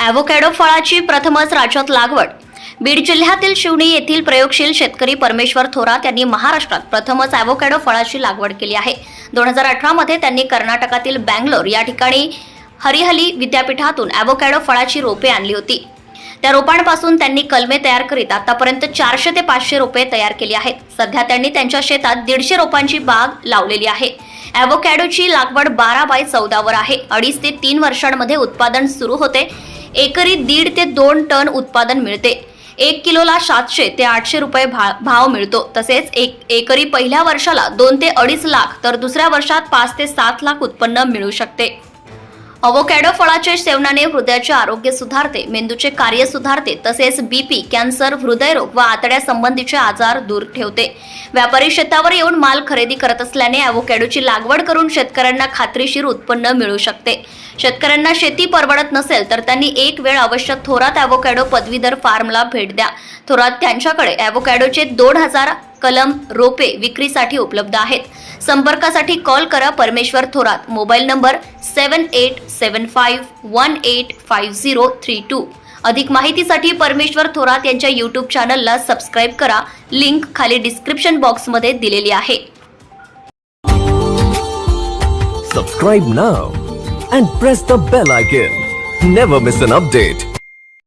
Avocado फळाची प्रथमच राज्यात लागवड. बीड जिल्ह्यातील शिवणी येथील प्रयोगशील शेतकरी परमेश्वर थोरात यांनी महाराष्ट्रात प्रथमच ॲव्होकॅडो फळाची लागवड केली आहे. दोन हजार अठरामध्ये त्यांनी कर्नाटकातील बँगलोर या ठिकाणी हरिहली विद्यापीठातून ॲव्होकॅडो फळाची रोपे आणली होती. त्या रोपांपासून त्यांनी कलमे तयार करीत आतापर्यंत चारशे ते पाचशे रोपे तयार केली आहेत. सध्या त्यांनी त्यांच्या शेतात दीडशे रोपांची बाग लावलेली आहे. ॲव्होकॅडोची लागवड बारा बाय चौदावर आहे. अडीच ते तीन वर्षांमध्ये उत्पादन सुरू होते. एकरी दीड ते दोन टन उत्पादन मिळते. एक किलोला सातशे ते आठशे रुपये भा भाव मिळतो. तसेच एक एकरी पहिल्या वर्षाला दोन ते अडीच लाख तर दुसऱ्या वर्षात पाच ते सात लाख उत्पन्न मिळू शकते. अवोकॅडो फळाचे सेवनाने हृदयाचे आरोग्य सुधारते मेंदूचे कार्य सुधारते तसेच बीपी कॅन्सर हृदयरोग व आतड्यासंबंधीचे आजार दूर ठेवते. व्यापारी शेतावर येऊन माल खरेदी करत असल्याने अवोकॅडोची लागवड करून शेतकऱ्यांना खात्रीशीर उत्पन्न मिळू शकते. शेतकऱ्यांना शेती परवडत नसेल तर त्यांनी एक वेळ अवश्य थोरात अवोकॅडो पदवीधर फार्मला भेट द्या. थोरात त्यांच्याकडे अवोकॅडोचे दोन हजार कलम रोपे विक्रीसाठी उपलब्ध आहेत. संपर्कासाठी कॉल करा Parmeshwar Thorat. Mobile number seven eight seven five one eight five zero three two अधिक माहितीसाठी परमेश्वर थोरात यांच्या यूट्यूब चॅनलला सबस्क्राईब करा. लिंक खाली डिस्क्रिप्शन बॉक्समध्ये दिलेली आहे. Subscribe now and press the bell icon never miss an update